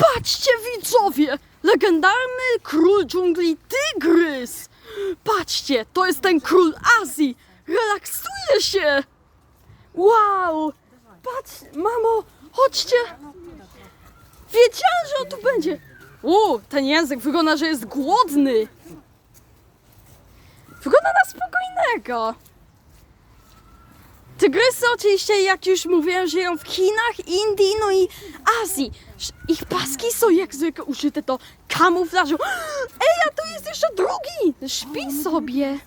Patrzcie widzowie! Legendarny król dżungli Tygrys! Patrzcie, to jest ten król Azji! Relaksuje się! Wow! Patrz, mamo, chodźcie! Wiedziałem, że on tu będzie! U, ten język wygląda, że jest głodny! Wygląda na spokojnego! Tygrysy oczywiście, jak już mówiłem, żyją w Chinach, Indii, no i Azji. Ich paski są jak zwykle użyte do kamuflażu. Ej, a tu jest jeszcze drugi! Śpi sobie.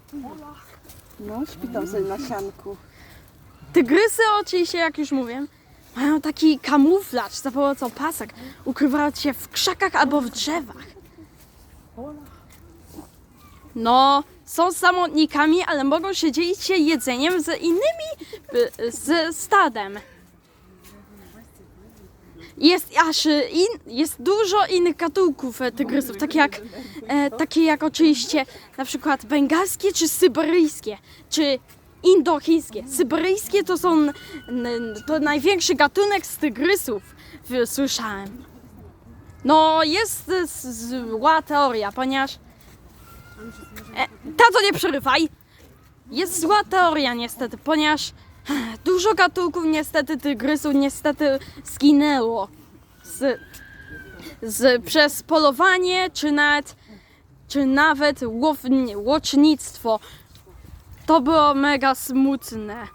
No, śpi tam sobie na sianku. Tygrysy oczywiście, jak już mówiłem, mają taki kamuflaż za pomocą pasek. Ukrywają się w krzakach albo w drzewach. No, są samotnikami, ale mogą się dzielić się jedzeniem z innymi, y, z stadem. Jest aż y, in, jest dużo innych gatunków e, tygrysów, takie jak, e, takie jak oczywiście na przykład bengalskie czy syberyjskie, czy indochińskie. Syberyjskie to są to największy gatunek z tygrysów, słyszałem. No jest z- zła teoria, ponieważ E, tato, nie przerywaj! Jest zła teoria niestety, ponieważ dużo gatunków niestety tygrysów niestety zginęło. Z, z, przez polowanie, czy nawet, czy nawet łow, łocznictwo. To było mega smutne.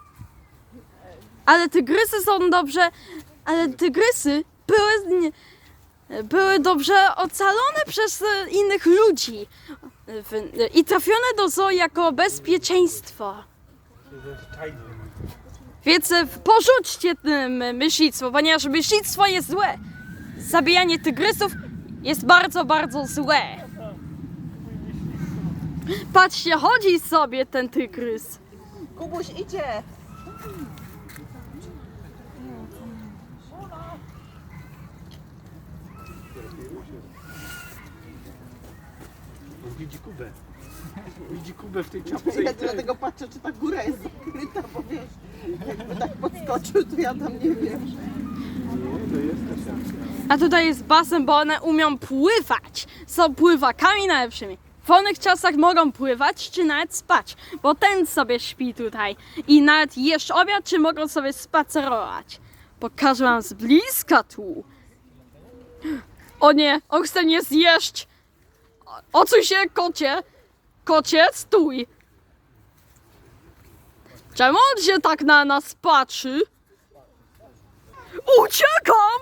Ale tygrysy są dobrze, ale tygrysy były, były dobrze ocalone przez e, innych ludzi i trafione do zoo jako bezpieczeństwo. Więc e, porzućcie tym myślistwo, ponieważ myślistwo jest złe. Zabijanie tygrysów jest bardzo, bardzo złe. Patrzcie, chodzi sobie ten tygrys. Kubuś idzie! Widzi Kubę. Widzi Kubę w tej czapce Ja i ten. dlatego patrzę, czy ta góra jest zakryta, bo wiesz, jakby tak podskoczył, to ja tam nie wiem. Nie, to jest ta czapka. A tutaj jest basen, bo one umią pływać. Są pływakami najlepszymi. W wolnych czasach mogą pływać, czy nawet spać, bo ten sobie śpi tutaj. I nawet jeść obiad, czy mogą sobie spacerować. Pokażę wam z bliska tu. O nie, on chce mnie zjeść. Ocuj się, kocie. Kocie, stój. Czemu on się tak na nas patrzy? Uciekam!